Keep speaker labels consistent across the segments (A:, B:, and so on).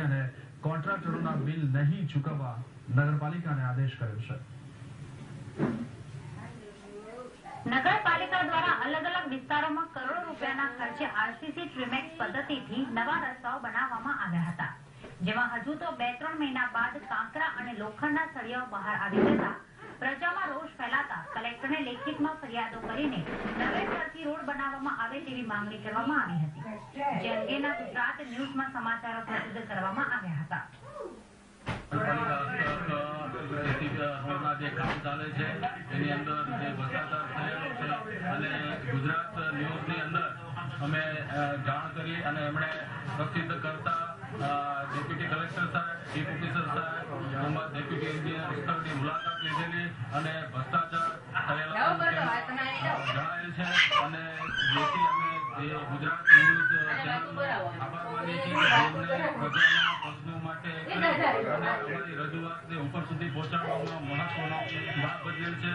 A: અને કોન્ટ્રાક્ટરોના બિલ નહીં ચૂકવવા નગરપાલિકાને આદેશ કર્યો છે.
B: નગરપાલિકા દ્વારા અલગ અલગ વિસ્તારોમાં કરોડો રૂપિયાના ખર્ચે આરસીસી ટ્રીમેક્સ પદ્ધતિથી નવા રસ્તાઓ બનાવવામાં આવ્યા હતા. જેમાં હજુ તો બે ત્રણ મહિના બાદ કાંકરા અને લોખંડના સળિયાઓ બહાર આવી જતા પ્રજામાં રોષ ફેલાતા કલેક્ટરને લેખિતમાં ફરિયાદો કરીને નવેસરથી રોડ બનાવવામાં આવે તેવી માંગણી કરવામાં આવી હતી. જે અંગેના ગુજરાત ન્યૂઝમાં સમાચારો પ્રસિદ્ધ કરવામાં આવ્યા હતા.
C: જે કામ ચાલે છે, એની અંદર જે ભ્રષ્ટાચાર થયેલો છે, અને ગુજરાત ન્યૂઝની અંદર અમે જાણ કરી અને એમણે પ્રસિદ્ધ કરતા ડેપ્યુટી કલેક્ટર સાહેબ, ચીફ ઓફિસર સાહેબ ડેપ્યુટી એન્જિનિયર અને ભ્રષ્ટાચાર થયેલા જણાયેલ છે અને જેથી અમે જે ગુજરાત ન્યૂઝ ચેનલનો આભાર માનીએ છીએ જેમણે પ્રજાના પ્રશ્નો માટે અને અમારી રજૂઆતને ઉપર સુધી પહોંચાડવામાં મહત્વનો ભાગ ભજવેલ છે.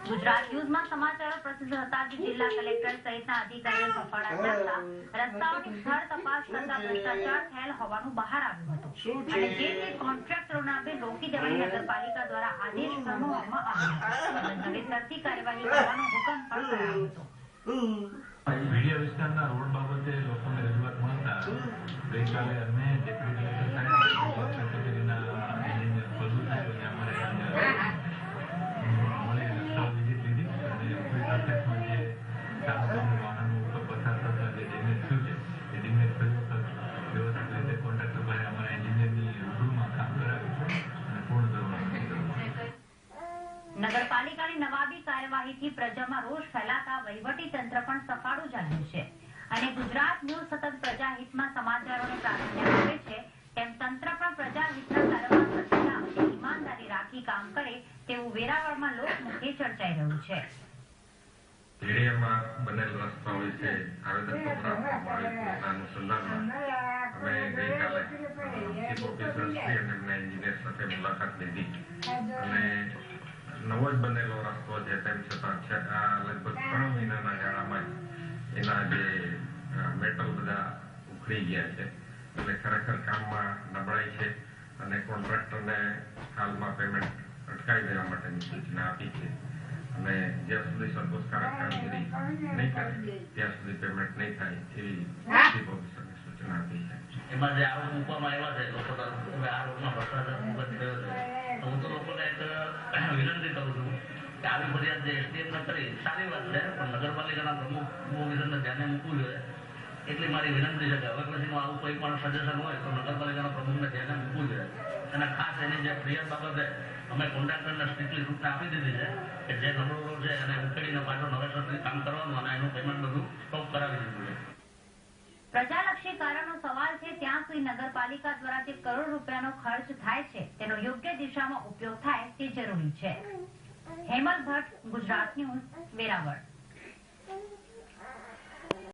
B: ગુજરાત ન્યૂઝમાં સમાચારો પ્રસિદ્ધ હતા કે જિલ્લા કલેક્ટર સહિતના અધિકારીઓ સફળ હતા. રસ્તાઓની સ્થળ તપાસ કરતા ભ્રષ્ટાચાર થયેલ હોવાનું બહાર આવ્યું હતું. અને જે તે કોન્ટ્રાક્ટરોના બિલ રોકી દેવાની નગરપાલિકા દ્વારા આદેશ ફરમાવવામાં આવ્યો. નવેસરથી કાર્યવાહી કરવાનો હુકમ પણ કરાયો હતો.
D: મીડિયા વિસ્તારના રોડ બાબતે લોકોને રજૂઆત મળતા ગઈકાલે અમે ડેપ્યુટી
B: નગરપાલિકાની નવાબી કાર્યવાહીથી પ્રજામાં રોષ ફેલાતા વહીવટી તંત્ર પણ સફાળું ચાલ્યું છે. અને ગુજરાત ન્યૂઝ સતત પ્રજાહિતમાં સમાચારોને પ્રાધાન્ય આપે છે, તેમ તંત્ર પણ પ્રજાહિતના કાર્યમાં ઈમાનદારી રાખી કામ કરે તેવું વેરાવળમાં લોકમુખે ચર્ચાઈ રહ્યું છે.
E: અને નવો જ બનેલો રસ્તો છે તેમ છતાં લગભગ ત્રણ મહિનાના ગાળામાં જ એના જે મેટલ બધા ઉખડી ગયા છે. એટલે ખરેખર કામમાં નબળાઈ છે અને કોન્ટ્રાક્ટરને હાલમાં પેમેન્ટ અટકાવી દેવા માટેની સૂચના આપી છે. અને જ્યાં સુધી સંતોષકારક કામગીરી નહીં કરે ત્યાં સુધી પેમેન્ટ નહીં થાય એવી ચીફ ઓફિસરને સૂચના આપી છે.
F: એમાં જે આરોપ મૂકવામાં આવ્યા છે લોકો તરફથી હવે આ રોડમાં ભ્રષ્ટાચાર આવી ફરિયાદ જે એસડીએમને કરી સારી વાત છે, પણ નગરપાલિકાના પ્રમુખ ઓફિસરને ધ્યાને મૂકવું જોઈએ. એટલી મારી વિનંતી છે કે હવે પછીનું આવું કોઈ પણ સજેશન હોય તો નગરપાલિકાના પ્રમુખને ધ્યાને મૂકવું જોઈએ. અને ખાસ એની જે ફરિયાદ બાબતે અમે કોન્ટ્રાક્ટરને સ્ટ્રિક્ટલી સૂચના આપી દીધી છે કે જે નબળો છે એને ઉકેલીને પાછો નવેસરથી કામ કરવાનું અને એનું પેમેન્ટ બધું સ્ટોપ કરાવી દીધું છે.
B: પ્રજાલક્ષી કારણનો સવાલ છે, ત્યાં સુધી નગરપાલિકા દ્વારા જે કરોડ રૂપિયાનો ખર્ચ થાય છે, તેનો યોગ્ય દિશામાં ઉપયોગ થાય તે જરૂરી છે. હેમલ ભટ્ટ ગુજરાતની હું વેરાવળ.